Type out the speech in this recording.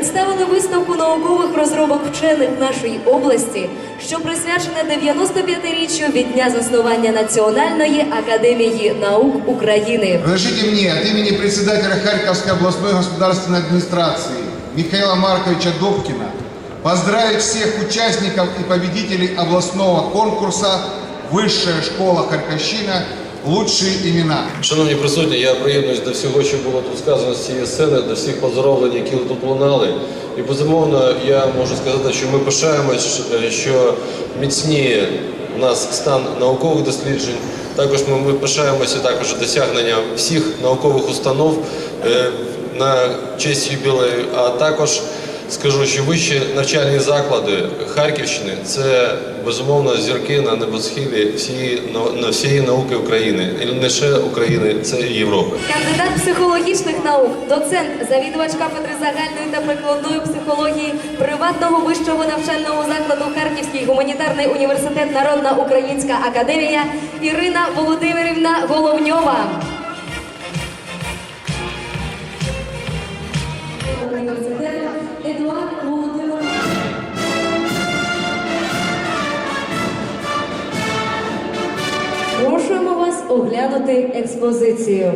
представили виставку наукових розробок вчених нашої області, що присвячена 95-річчю від дня заснування Національної академії наук України. Разрешите мне от имени председателя Харьковской областной государственной администрации Михаила Марковича Добкина поздравить всех участников и победителей областного конкурса «Высшая школа Харьковщина. Лучшие имена». Шановні присутні, я приєднуюсь до всього, що було тут сказано з цієї сцени, до всіх поздоровлень, які тут лунали. І безумовно, я можу сказати, що ми пишаємось, що міцніє у нас стан наукових досліджень. Також ми, ми пишаємося також досягнення всіх наукових установ е, на честь юбілею, а також Скажу, що вищі навчальні заклади Харківщини це безумовно зірки на небосхилі всієї на всієї науки України, і не лише України, це і Європи. Кандидат психологічних наук, доцент, завідувач кафедри загальної та прикладної психології приватного вищого навчального закладу Харківський гуманітарний університет Народна Українська академія Ірина Володимирівна Головньова. Університету Едуард Володимир. Прошуємо вас оглянути експозицію.